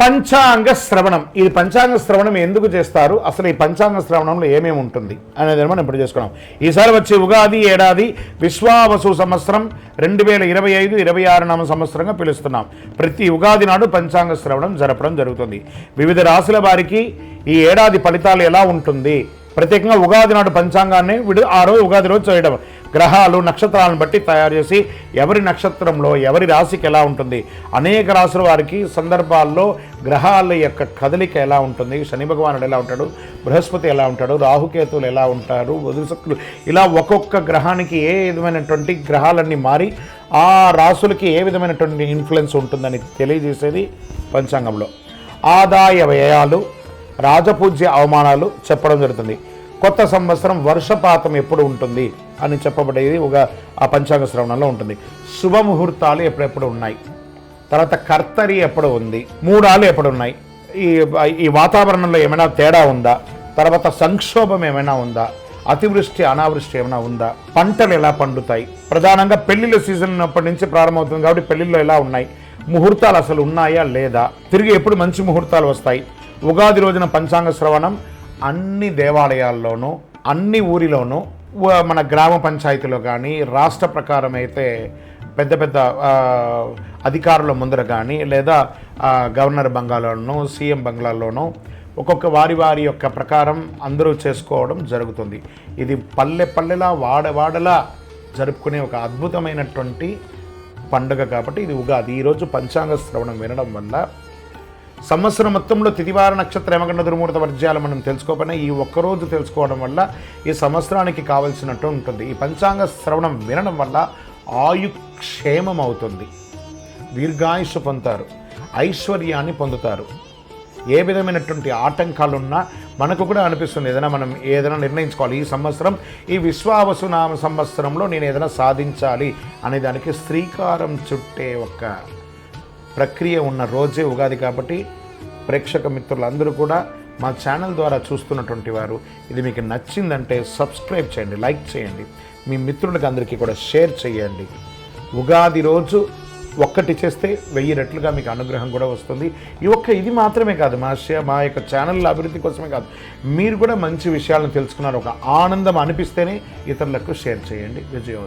పంచాంగ శ్రవణం. ఇది పంచాంగ శ్రవణం ఎందుకు చేస్తారు? అసలు ఈ పంచాంగ శ్రవణంలో ఏమేమి ఉంటుంది? అనేది మనం ఇప్పుడు చేసుకున్నాం. ఈసారి వచ్చే ఉగాది ఏడాది విశ్వావసు సంవత్సరం రెండు వేల ఇరవై ఐదు ఇరవై ఆరు నామ సంవత్సరంగా పిలుస్తున్నాం. ప్రతి ఉగాది నాడు పంచాంగ శ్రవణం జరపడం జరుగుతుంది. వివిధ రాశుల వారికి ఈ ఏడాది ఫలితాలు ఎలా ఉంటుంది? ప్రత్యేకంగా ఉగాది నాడు పంచాంగాన్ని విడు ఆ రోజు ఉగాది రోజు చేయడం. గ్రహాలు నక్షత్రాలను బట్టి తయారు చేసి ఎవరి నక్షత్రంలో ఎవరి రాశికి ఎలా ఉంటుంది అనేక రాశుల వారికి సందర్భాల్లో గ్రహాల యొక్క కదలిక ఎలా ఉంటుంది శని భగవానుడు ఎలా ఉంటాడు బృహస్పతి ఎలా ఉంటాడు రాహుకేతువులు ఎలా ఉంటారు వదిలిశక్తులు ఇలా ఒక్కొక్క గ్రహానికి ఏ విధమైనటువంటి గ్రహాలన్నీ మారి ఆ రాశులకి ఏ విధమైనటువంటి ఇన్ఫ్లుయెన్స్ ఉంటుందని తెలియజేసేది పంచాంగంలో. ఆదాయ వ్యయాలు రాజపూజ్య అవమానాలు చెప్పడం జరుగుతుంది. కొత్త సంవత్సరం వర్షపాతం ఎప్పుడు ఉంటుంది అని చెప్పబడేది ఒక ఆ పంచాంగ శ్రవణంలో ఉంటుంది. శుభముహూర్తాలు ఎప్పుడెప్పుడు ఉన్నాయి? తర్వాత కర్తరి ఎప్పుడు ఉంది? మూడాలు ఎప్పుడు ఉన్నాయి? ఈ ఈ వాతావరణంలో ఏమైనా తేడా ఉందా? తర్వాత సంక్షోభం ఏమైనా ఉందా? అతివృష్టి అనావృష్టి ఏమైనా ఉందా? పంటలు ఎలా పండుతాయి? ప్రధానంగా పెళ్ళిళ్ళ సీజన్ అప్పటి నుంచి ప్రారంభమవుతుంది కాబట్టి పెళ్ళిళ్ళు ఎలా ఉన్నాయి? ముహూర్తాలు అసలు ఉన్నాయా లేదా? తిరిగి ఎప్పుడు మంచి ముహూర్తాలు వస్తాయి? ఉగాది రోజున పంచాంగ శ్రవణం అన్ని దేవాలయాల్లోనూ అన్ని ఊరిలోనూ మన గ్రామ పంచాయతీలో కానీ రాష్ట్ర ప్రకారం అయితే పెద్ద పెద్ద అధికారుల ముందర కానీ లేదా గవర్నర్ బంగాలోనూ సీఎం బంగ్లాల్లోనూ ఒక్కొక్క వారి వారి యొక్క ప్రకారం అందరూ చేసుకోవడం జరుగుతుంది. ఇది పల్లె పల్లెలా వాడ వాడలా జరుపుకునే ఒక అద్భుతమైనటువంటి పండుగ కాబట్టి ఇది ఉగాది. ఈరోజు పంచాంగ శ్రవణం వినడం వల్ల సంవత్సరం మొత్తంలో తిదివార నక్షత్ర యమగండ దుర్మూర్త వర్జ్యాలు మనం తెలుసుకోకపోయినా ఈ ఒక్కరోజు తెలుసుకోవడం వల్ల ఈ సంవత్సరానికి కావలసినట్టు ఉంటుంది. ఈ పంచాంగ శ్రవణం వినడం వల్ల ఆయుక్షేమం అవుతుంది. దీర్ఘాయుష్ పొందుతారు. ఐశ్వర్యాన్ని పొందుతారు. ఏ విధమైనటువంటి ఆటంకాలున్నా మనకు కూడా అనిపిస్తుంది. ఏదైనా మనం ఏదైనా నిర్ణయించుకోవాలి. ఈ సంవత్సరం ఈ విశ్వావసు నామ సంవత్సరంలో నేను ఏదైనా సాధించాలి అనే దానికి శ్రీకారం చుట్టే ఒక ప్రక్రియ ఉన్న రోజే ఉగాది కాబట్టి ప్రేక్షక మిత్రులందరూ కూడా మా ఛానల్ ద్వారా చూస్తున్నటువంటి వారు ఇది మీకు నచ్చిందంటే సబ్స్క్రైబ్ చేయండి లైక్ చేయండి మీ మిత్రులకు అందరికీ కూడా షేర్ చేయండి. ఉగాది రోజు ఒక్కటి చేస్తే వెయ్యి రెట్లుగా మీకు అనుగ్రహం కూడా వస్తుంది. ఈ ఒక్క ఇది మాత్రమే కాదు మా మా యొక్క ఛానల్ అభివృద్ధి కోసమే కాదు మీరు కూడా మంచి విషయాలను తెలుసుకున్నారు ఒక ఆనందం అనిపిస్తేనే ఇతరులకు షేర్ చేయండి. విజయం